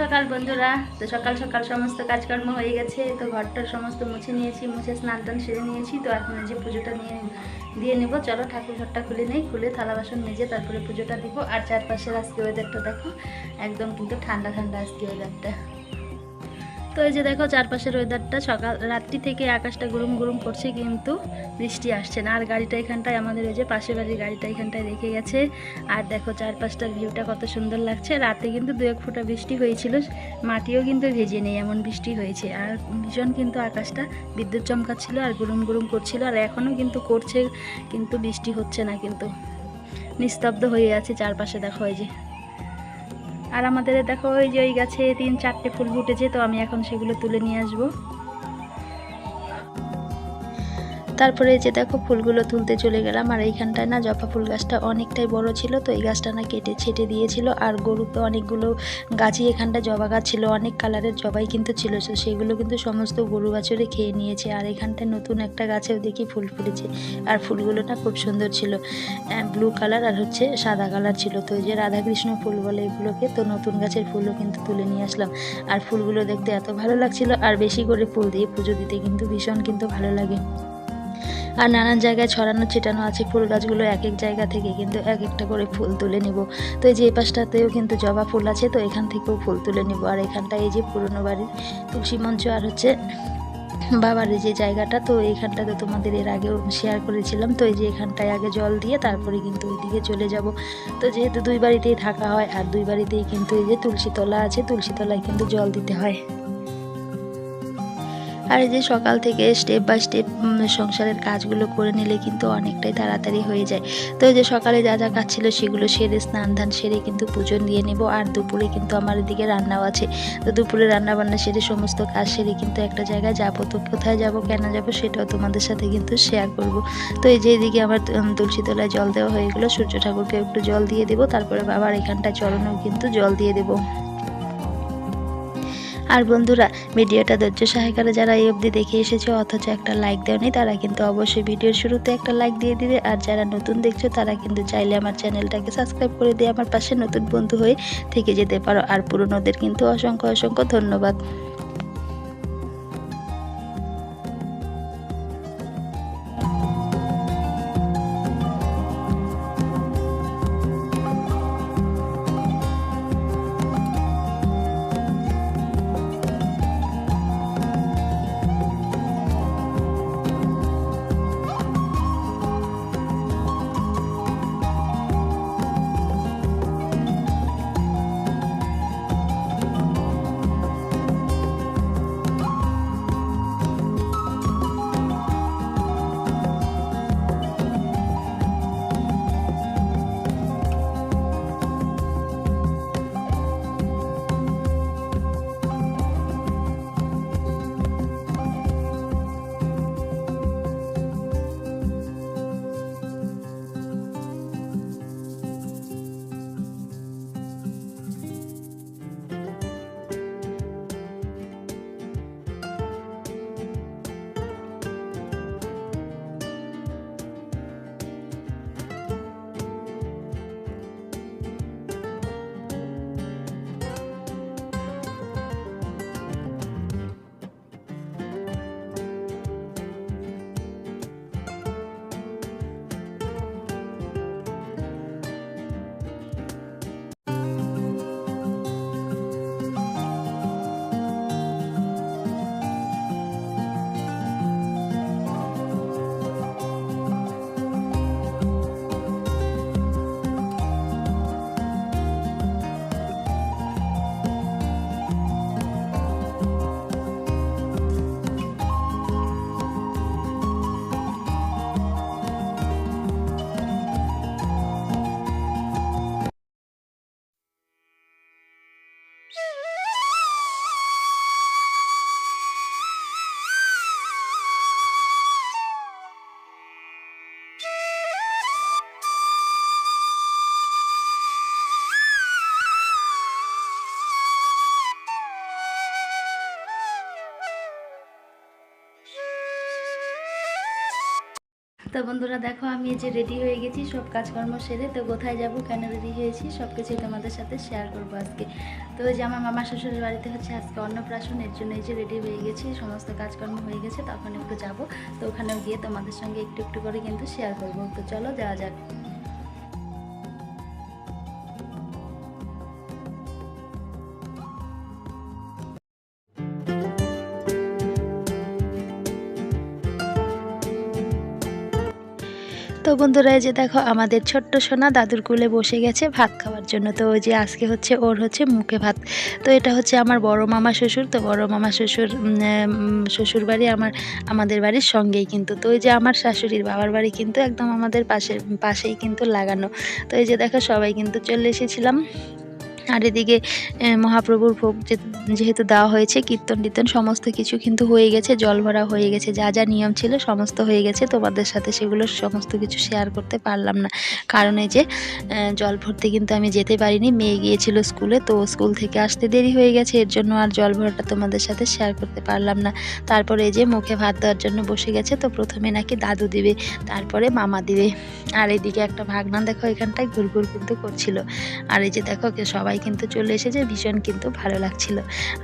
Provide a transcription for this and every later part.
সকাল বন্ধুরা। তো সকাল সকাল সমস্ত কাজকর্ম হয়ে গেছে, তো ঘরটা সমস্ত মুছে নিয়েছি, মুছে স্নান টান সেরে নিয়েছি, তো এখন যে পুজোটা নিয়ে, দিয়ে নেব। চলো ঠাকুর ঘরটা খুলে নেই, খুলে থালা বাসন মেজে তারপরে পুজোটা দিব। আর চারপাশের আজকে ওয়েদারটা দেখো, একদম কিন্তু ঠান্ডা ঠান্ডা আজকে ওয়েদারটা তো এই যে দেখো চারপাশের ওয়েদারটা সকাল, রাত্রি থেকে আকাশটা গুরুম গুরুম করছে কিন্তু বৃষ্টি আসছে না। আর গাড়িটা এখানটায়, আমাদের ওই যে পাশের বাড়ির গাড়িটা এখানটায় রেখে গেছে। আর দেখো চারপাশটার ভিউটা কত সুন্দর লাগছে। রাতে কিন্তু দু এক ফোঁটা বৃষ্টি হয়েছিল, মাটিও কিন্তু ভেজে নেই, এমন বৃষ্টি হয়েছে। আর ভীষণ কিন্তু আকাশটা বিদ্যুৎ চমকাচ্ছিল আর গুরুম গুরুম করছিল, আর এখনও কিন্তু করছে, কিন্তু বৃষ্টি হচ্ছে না কিন্তু। নিস্তব্ধ হয়ে আছে চারপাশে, দেখো এই যে। আর আমাদের দেখো ওই যে ওই গাছে তিন চারটে ফুল ফুটেছে, তো আমি এখন সেগুলো তুলে নিয়ে আসব। তারপরে যে দেখো ফুলগুলো তুলতে চলে গেলাম, আর এইখানটায় না জবা ফুল গাছটা অনেকটাই বড় ছিল, তো এই গাছটা না কেটে ছেটে দিয়েছিল, আর গরু তো অনেকগুলো গাছই এখানটা জবা গাছ ছিল, অনেক কালারের জবাই কিন্তু ছিল, তো সেগুলো কিন্তু সমস্ত গরু বাছরে খেয়ে নিয়েছে, আর এখানটায় নতুন একটা গাছেও দেখি ফুল ফুটেছে আর ফুলগুলো না খুব সুন্দর ছিল ব্লু কালার আর হচ্ছে সাদা কালার ছিল, তো যে রাধাকৃষ্ণ ফুল বলে এগুলোকে, তো নতুন গাছের ফুলও কিন্তু তুলে নিয়ে আসলাম, আর ফুলগুলো দেখতে এত ভালো লাগছিল, আর বেশি করে ফুল দিয়ে পুজো দিতে কিন্তু ভীষণ কিন্তু ভালো লাগে। আর নানান জায়গায় ছড়ানো, ছিটানো আছে, ফুল গাছগুলো এক এক জায়গা থেকে কিন্তু এক একটা করে ফুল তুলে নিব। তো এই যে এই পাশটাতেও কিন্তু জবা ফুল আছে, তো এখান থেকেও ফুল তুলে নিব। আর এখানটা এই যে পুরনো বাড়ির তুলসী মঞ্চ আর হচ্ছে বাবার যে জায়গাটা, তো এইখানটাতে তোমাদের এর আগেও শেয়ার করেছিলাম। তো এই যে এখানটায় আগে জল দিয়ে তারপরে কিন্তু ওইদিকে চলে যাব। তো যেহেতু দুই বাড়িতেই থাকা হয়, আর দুই বাড়িতেই কিন্তু এই যে তুলসী তলা আছে, তুলসী তলায় কিন্তু জল দিতে হয়। আর এই যে সকাল থেকে স্টেপ বাই স্টেপ সংসারের কাজগুলো করে নিলে কিন্তু অনেকটাই তাড়াতাড়ি হয়ে যায়। তো এই যে সকালে যা যা কাজ ছিল সেগুলো সেরে, স্নান ধান সেরে কিন্তু পুজো দিয়ে নেব। আর দুপুরে কিন্তু আমার এদিকে রান্নাও আছে। তো দুপুরে রান্না বান্না সেরে সমস্ত কাজ সেরে কিন্তু একটা জায়গায় যাব। তো কোথায় যাব, কেন যাব সেটাও তোমাদের সাথে কিন্তু শেয়ার করব। তো এই যে এদিকে আমার তুলসী তলায় জল দেওয়া হয়ে গেলো। সূর্য ঠাকুরকে একটু জল দিয়ে দেবো। তারপরে বাবার এখানটায় চরণেও কিন্তু জল দিয়ে দেবো। আর বন্ধুরা, ভিডিওটা ধৈর্য সহকারে যারা এই অবধি দেখে এসেছে, অথচ একটা লাইক দেওনি, তারা কিন্তু অবশ্যই ভিডিওর শুরুতে একটা লাইক দিয়ে দিবে। আর যারা নতুন দেখছ, তারা কিন্তু চাইলে আমার চ্যানেলটাকে সাবস্ক্রাইব করে দিয়ে আমার পাশে নতুন বন্ধু হয়ে থেকে যেতে পারো। আর পুরনোদের কিন্তু অসংখ্য অসংখ্য ধন্যবাদ। তো বন্ধুরা দেখো, আমি এই যে রেডি হয়ে গেছি, সব কাজকর্ম সেরে তো কোথায় যাব, কেন রেডি হয়েছি সব কিছুই তোমাদের সাথে শেয়ার করব আজকে। তো যে আমার মামা শ্বশুর বাড়িতে হচ্ছে আজকে অন্নপ্রাশন, এর জন্য এই যে রেডি হয়ে গেছি, সমস্ত কাজকর্ম হয়ে গেছে, তখন একটু যাব। তো ওখানেও গিয়ে তোমাদের সঙ্গে একটু একটু করে কিন্তু শেয়ার করব। তো চলো, যাওয়া যাক। তো বন্ধুরা, এই যে দেখো, আমাদের ছোট্ট সোনা দাদুর কুলে বসে গেছে ভাত খাওয়ার জন্য। তো ওই যে আজকে হচ্ছে ওর হচ্ছে মুখে ভাত। তো এটা হচ্ছে আমার বড় মামা শ্বশুর। তো বড় মামা শ্বশুর শ্বশুর বাড়ি আমার, আমাদের বাড়ির সঙ্গেই কিন্তু। তো ওই যে আমার শাশুড়ির বাবার বাড়ি কিন্তু একদম আমাদের পাশে পাশেই কিন্তু লাগানো। তো এই যে দেখো, সবাই কিন্তু চলে এসেছিলাম। আর এদিকে মহাপ্রভুর ভোগ যেহেতু দেওয়া হয়েছে, কীর্তন টীর্তন, সমস্ত কিছু কিন্তু হয়ে গেছে, জল ভরা হয়ে গেছে, যা যা নিয়ম ছিল সমস্ত হয়ে গেছে, তোমাদের সাথে সেগুলো সমস্ত কিছু শেয়ার করতে পারলাম না। কারণ এই যে জল ভরতে কিন্তু আমি যেতে পারিনি, মেয়ে গিয়েছিল স্কুলে, তো স্কুল থেকে আসতে দেরি হয়ে গেছে, এর জন্য আর জল ভরাটা তোমাদের সাথে শেয়ার করতে পারলাম না। তারপরে এই যে, মুখে ভাত দেওয়ার জন্য বসে গেছে, তো প্রথমে নাকি দাদু দিবে, তারপরে মামা দিবে। আর এদিকে একটা ভাগনা দেখো, এখানটায় ঘুরঘুর কিন্তু করছিল। আর এই যে দেখো, কে সবাই কিন্তু চলে এসেছে, ভীষণ কিন্তু ভালো লাগছিল।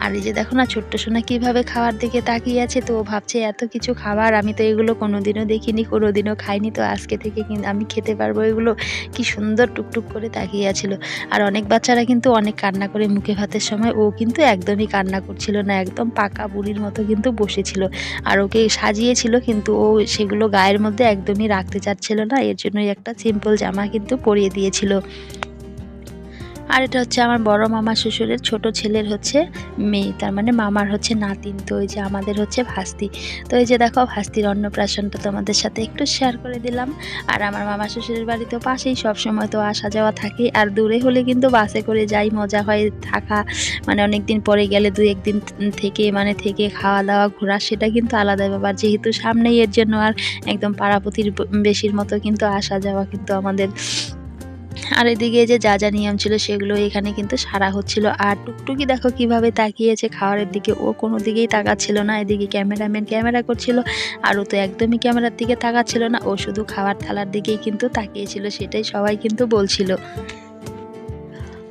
আর এই যে দেখো না, ছোট্ট সোনা কীভাবে খাওয়ার দিকে তাকিয়ে আছে, তো ভাবছে এত কিছু খাবার, আমি তো এগুলো কোনোদিনও দেখিনি, কোনোদিনও খাইনি, তো আজকে থেকে কিন্তু আমি খেতে পারব এগুলো। কি সুন্দর টুকটুক করে তাকিয়ে আছিল। আর অনেক বাচ্চারা কিন্তু অনেক কান্না করে মুখে ভাতের সময়, ও কিন্তু একদমই কান্না করছিল না, একদম পাকা বুড়ির মতো কিন্তু বসেছিল। আর ওকে সাজিয়েছিল, কিন্তু ও সেগুলো গায়ের মধ্যে একদমই রাখতে চাচ্ছিল না, এর জন্যই একটা সিম্পল জামা কিন্তু পরিয়ে দিয়েছিল। আর এটা হচ্ছে আমার বড় মামা শ্বশুরের, ছোট ছেলের হচ্ছে মেয়ে, তার মানে মামার হচ্ছে নাতিন। তো এই যে আমাদের হচ্ছে ভাস্তি। তো এই যে দেখো, ভাস্তির অন্নপ্রাশনটা তোমাদের সাথে একটু শেয়ার করে দিলাম। আর আমার মামা শ্বশুরের বাড়ি তো পাশেই সব সময় তো আসা যাওয়া থাকে। আর দূরে হলে কিন্তু বাসে করে যাই, মজা হয় থাকা। মানে অনেক দিন পরে গেলে দু একদিন থেকে মানে থেকে খাওয়া দাওয়া, ঘোরা, সেটা কিন্তু আলাদা ব্যাপার। যেহেতু সামনেই এর জন্য আর একদম পাড়াপতির বেশির মতো কিন্তু আসা যাওয়া কিন্তু আমাদের আর এদিকে যে যা যা নিয়ম ছিল সেগুলো এখানে কিন্তু সারা হচ্ছিল। আর টুকটুকি দেখো কীভাবে তাকিয়েছে খাওয়ারের দিকে। ও কোনো দিকেই তাকাচ্ছিল না, এদিকে ক্যামেরাম্যান ক্যামেরা করছিল, আর ও তো একদমই ক্যামেরার দিকে তাকাচ্ছিল না। ও শুধু খাওয়ার থালার দিকেই কিন্তু তাকিয়েছিল, সেটাই সবাই কিন্তু বলছিল।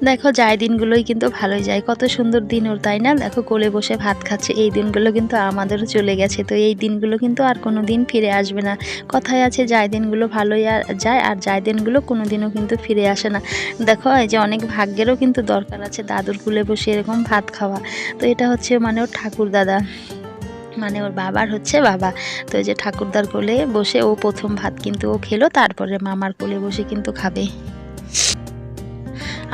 দেখো যায় দিনগুলোই কিন্তু ভালোই যায়। কত সুন্দর দিন ওর, তাই না? দেখো, কোলে বসে ভাত খাচ্ছে। এই দিনগুলো কিন্তু আমাদেরও চলে গেছে। তো এই দিনগুলো কিন্তু আর কোনো দিন ফিরে আসবে না। কথায় আছে যায় দিনগুলো ভালোই আর যায় আর যায় দিনগুলো কোনো দিনও কিন্তু ফিরে আসে না। দেখো, এই যে অনেক ভাগ্যেরও কিন্তু দরকার আছে দাদুর কুলে বসে এরকম ভাত খাওয়া। তো এটা হচ্ছে মানে ওর ঠাকুর দাদা। মানে ওর বাবার হচ্ছে বাবা। তো এই যে ঠাকুরদার কোলে বসে ও প্রথম ভাত কিন্তু ও খেলো, তারপরে মামার কোলে বসে কিন্তু খাবে।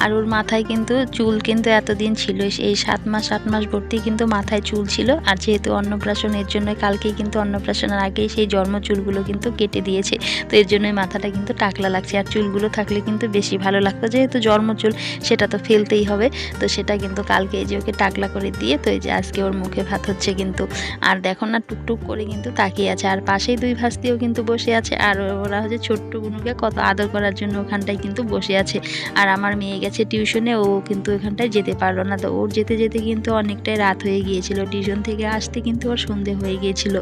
আর ওর মাথায় কিন্তু চুল কিন্তু এতদিন ছিল। এই সাত মাস, আট মাস ভর্তি কিন্তু মাথায় চুল ছিল। আর যেহেতু অন্নপ্রাশন, এর জন্য কালকেই কিন্তু অন্নপ্রাশনের আগেই সেই জন্ম চুলগুলো কিন্তু কেটে দিয়েছে। তো এর জন্যই মাথাটা কিন্তু টাকলা লাগছে। আর চুলগুলো থাকলে কিন্তু বেশি ভালো লাগতো। যেহেতু জন্ম চুল, সেটা তো ফেলতেই হবে। তো সেটা কিন্তু কালকে এই যে ওকে টাকলা করে দিয়ে, তো এই যে আজকে ওর মুখে ভাত হচ্ছে কিন্তু। আর দেখো না, টুকটুক করে কিন্তু তাকিয়ে আছে। আর পাশেই দুই ভাস্তিও কিন্তু বসে আছে। আর ওরা হচ্ছে ছোট্ট বুনুকে কত আদর করার জন্য ওখানটায় কিন্তু বসে আছে। আর আমার মেয়ে গেছে টিউশনে, ও কিন্তু এখানটায় যেতে পারল না। তো ওর যেতে যেতে কিন্তু অনেকটাই রাত হয়ে গিয়েছিল। টিউশন থেকে আসতে কিন্তু ওর সন্ধে হয়ে গিয়েছিল।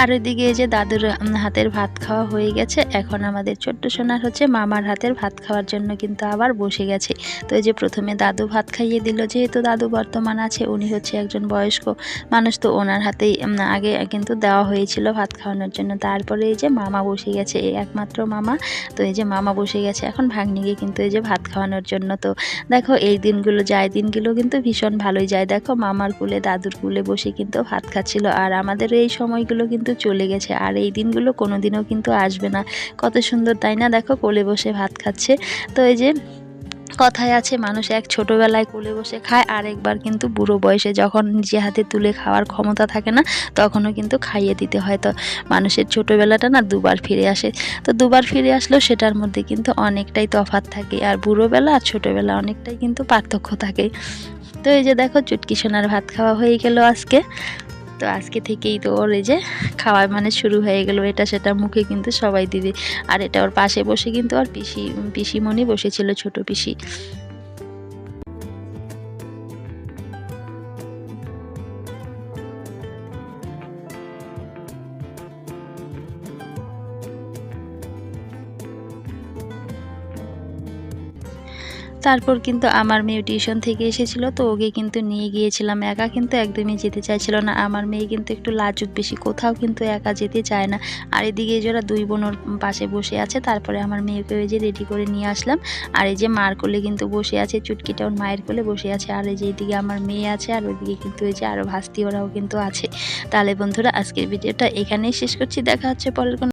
আর ওইদিকে এই যে দাদুর হাতের ভাত খাওয়া হয়ে গেছে। এখন আমাদের ছোট্ট সোনার হচ্ছে মামার হাতের ভাত খাওয়ার জন্য কিন্তু আবার বসে গেছে। তো এই যে প্রথমে দাদু ভাত খাইয়ে দিল, যেহেতু দাদু বর্তমান আছে, উনি হচ্ছে একজন বয়স্ক মানুষ, তো ওনার হাতেই আগে কিন্তু দেওয়া হয়েছিল ভাত খাওয়ানোর জন্য। তারপরে এই যে মামা বসে গেছে, এই একমাত্র মামা। তো এই যে মামা বসে গেছে, এখন ভাগ্নিকে কিন্তু এই যে ভাত খাওয়ানোর জন্য। তো দেখো, এই দিনগুলো, যায় দিনগুলো কিন্তু ভীষণ ভালোই যায়। দেখো, মামার কুলে, দাদুর কুলে বসে কিন্তু ভাত খাচ্ছিল। আর আমাদের এই সময়গুলো কিন্তু চলে গেছে। আর এই দিনগুলো কোনো দিনও কিন্তু আসবে না। কত সুন্দর, তাই না? দেখো কোলে বসে ভাত খাচ্ছে। তো এই যে কথায় আছে, মানুষ এক ছোটোবেলায় কোলে বসে খায় আর একবার কিন্তু বুড়ো বয়সে যখন নিজে হাতে তুলে খাওয়ার ক্ষমতা থাকে না, তখনও কিন্তু খাইয়ে দিতে হয়। তো মানুষের ছোটোবেলাটা না দুবার ফিরে আসে। তো দুবার ফিরে আসলেও সেটার মধ্যে কিন্তু অনেকটাই তফাৎ থাকে। আর বুড়োবেলা আর ছোটোবেলা অনেকটাই কিন্তু পার্থক্য থাকে। তো এই যে দেখো, চুটকি সোনার ভাত খাওয়া হয়ে গেল আজকে। তো আজকে থেকেই তো ওর এই যে খাওয়া মানে শুরু হয়ে গেল, এটা সেটা মুখে কিন্তু সবাই দিবে। আর এটা ওর পাশে বসে কিন্তু আর পিসি, পিসিমণি বসেছিল, ছোট পিসি। তারপর কিন্তু আমার মেয়ে টিউশন থেকে এসেছিল, তো ওকে কিন্তু নিয়ে গিয়েছিলাম একা, কিন্তু একদমই যেতে চাইছিল না। আমার মেয়ে কিন্তু একটু লাজুক বেশি, কোথাও কিন্তু একা যেতে চায় না। আর এদিকে এই যে ওরা দুই বোন ওর পাশে বসে আছে, তারপরে আমার মেয়েকে ওই যে রেডি করে নিয়ে আসলাম। আর এই যে মার কোলে কিন্তু বসে আছে, চুটকিটা ওর মায়ের কোলে বসে আছে। আর এই যে এদিকে আমার মেয়ে আছে, আর ওইদিকে কিন্তু ওই যে আরও ভাস্তি ওরাও কিন্তু আছে। তাহলে বন্ধুরা, আজকের ভিডিওটা এখানেই শেষ করছি, দেখা হচ্ছে পরের কোনো